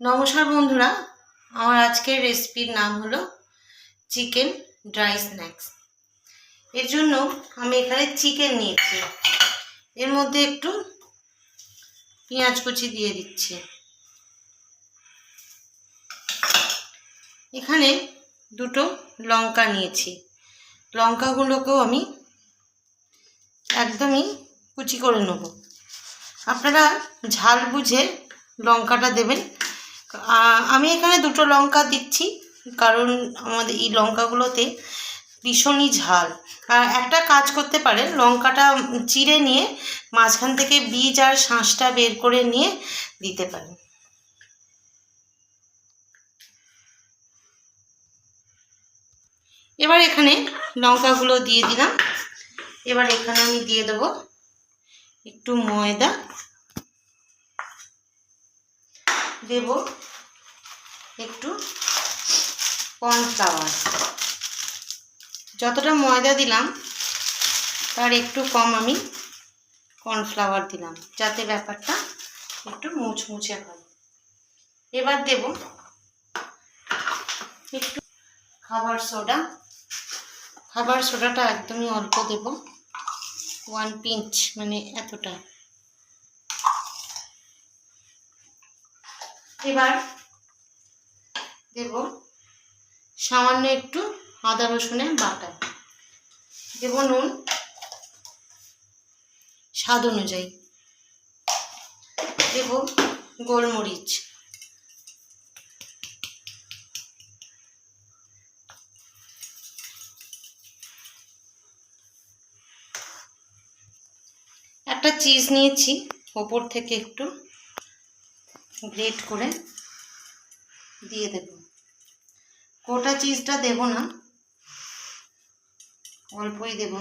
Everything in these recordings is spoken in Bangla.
নমস্কার বন্ধুরা, আমার আজকের রেসিপির নাম হলো চিকেন ড্রাই স্ন্যাক্স। এর জন্য আমি এখানে চিকেন নিয়েছি। এর মধ্যে একটু পেঁয়াজ কুচি দিয়ে দিচ্ছি। এখানে দুটো লঙ্কা নিয়েছি। লঙ্কাগুলোকেও আমি একদমই কুচি করে নেব। আপনারা ঝাল বুঝে লঙ্কাটা দেবেন। আমি এখানে দুটো লঙ্কা দিচ্ছি, কারণ আমাদের এই লঙ্কাগুলোতে ভীষণই ঝাল। আর একটা কাজ করতে পারেন লঙ্কাটা চিড়ে নিয়ে মাঝখান থেকে বীজ আর শাঁসটা বের করে নিয়ে দিতে পারেন। এবার এখানে লঙ্কাগুলো দিয়ে দিলাম। এবার এখানে আমি দিয়ে দেবো একটু ময়দা। দেব একটু কর্নফ্লাওয়ার যতটা ময়দা দিলাম, তার একটু কম আমি কর্নফ্লাওয়ার দিলাম, যাতে ব্যাপারটা একটু মুচমুচে হয়। এবার দেব একটু খাবার সোডা। খাবার সোডাটা একদমই অল্প দেব ওয়ান পিঞ্চ মানে এতটা। এবার দেব সামান্য একটু আদা রসুনের বাটা। দেব নুন স্বাদ অনুযায়ী। দেব গোলমরিচ। একটা চিজ নিয়েছি, ওপর থেকে একটু গ্রেট করে দিয়ে দেব। গোটা চিজটা দেব না, অল্পই দেব।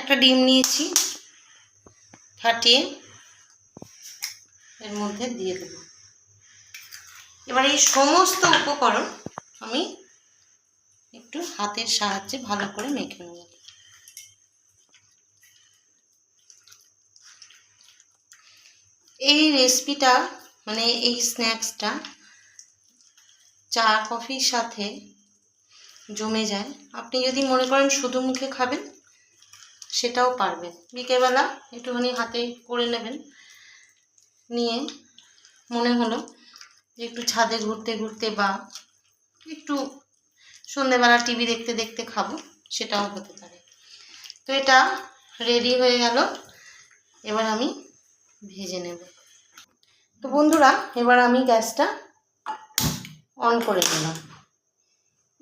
একটা ডিম নিয়েছি, ফাটিয়ে এর মধ্যে দিয়ে দেব। এবার এই সমস্ত উপকরণ আমি একটু হাতের সাহায্যে ভালো করে মেখে নেব। এই রেসিপিটা মানে এই স্ন্যাক্সটা চা কফির সাথে জমে যায়। আপনি যদি মনে করেন শুধু মুখে খাবেন, সেটাও পারবেন। বিকেলবেলা একটুখানি হাতে করে নেবেন। নিয়ে মনে হলো যে একটু ছাদে ঘুরতে ঘুরতে বা একটু সন্ধেবেলা টিভি দেখতে দেখতে খাব, সেটাও হতে পারে। তো এটা রেডি হয়ে গেল। এবার আমি ভেজে নেব। তো বন্ধুরা, এবার আমি গ্যাসটা অন করে দিলাম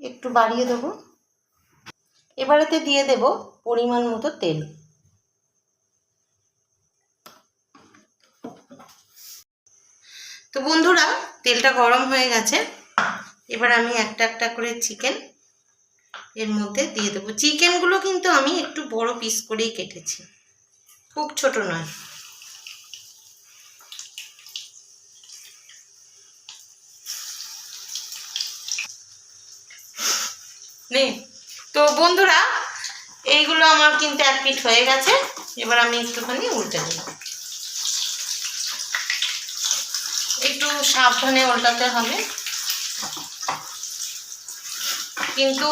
একটু বাড়িয়ে দেবো। এবারেতে দিয়ে দেব পরিমাণ মতো তেল। তো বন্ধুরা, তেলটা গরম হয়ে গেছে। এবার আমি একটা একটা করে চিকেন এর মধ্যে দিয়ে দেবো। চিকেনগুলো কিন্তু আমি একটু বড় পিস করেই কেটেছি। খুব ছোট নয়। নে। তো বন্ধুরা, এইগুলো আমার কিন্তু এক পিঠ হয়ে গেছে। এবার আমি একটুখানি উল্টে দেব একটু সাবধানে উল্টাতে হবে। কিন্তু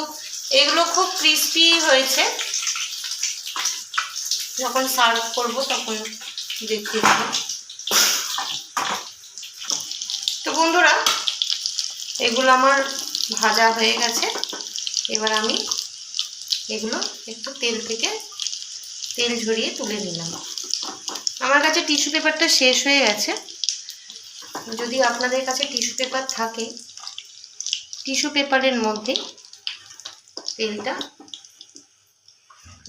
এগুলো খুব ক্রিস্পি হয়েছে। যখন সার্ভ করব তখন দেবো। তো বন্ধুরা, এগুলো আমার ভাজা হয়ে গেছে। এবার আমি এগুলো একটু তেল থেকে তেল ঝরিয়ে তুলে নিলাম। আমার কাছে টিস্যু পেপারটা শেষ হয়ে গেছে। যদি আপনাদের কাছে টিস্যু পেপার থাকে, টিস্যু পেপারের মধ্যে তেলটা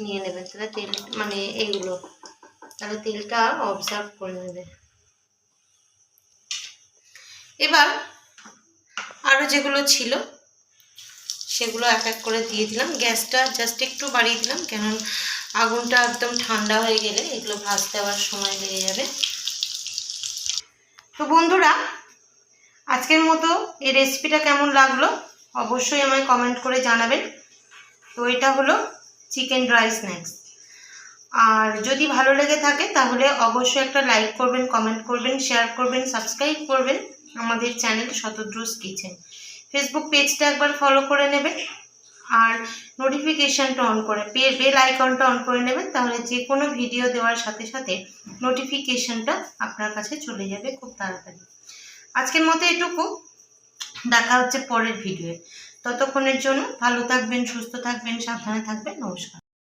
নিয়ে নেবেন। তাহলে তেল মানে এইগুলো তাহলে তেলটা অবজার্ভ করে নেবে। এবার আরও যেগুলো ছিল সেগুলো এক এক করে দিয়ে দিলাম। গ্যাসটা জাস্ট একটু বাড়িয়ে দিলাম কেন আগুনটা একদম ঠান্ডা হয়ে গেলে এগুলো ভাজতে আবার সময় লেগে যাবে। তো বন্ধুরা, আজকের মতো এই রেসিপিটা কেমন লাগল অবশ্যই আমায় কমেন্ট করে জানাবেন। তো এটা হলো চিকেন ড্রাই স্ন্যাক্স আর যদি ভালো লেগে থাকে তাহলে অবশ্যই একটা লাইক করবেন কমেন্ট করবেন শেয়ার করবেন সাবস্ক্রাইব করবেন আমাদের চ্যানেল শতদ্রুস কিচেন ফেসবুক পেজটা একবার ফলো করে নেবেন আর নোটিফিকেশানটা অন করে বেল আইকনটা অন করে নেবেন, তাহলে যে কোনো ভিডিও দেওয়ার সাথে সাথে নোটিফিকেশানটা আপনার কাছে চলে যাবে খুব তাড়াতাড়ি। আজকের মতো এটুকু। দেখা হচ্ছে পরের ভিডিওয়ে ততক্ষণের জন্য ভালো থাকবেন, সুস্থ থাকবেন, সাবধানে থাকবেন। নমস্কার।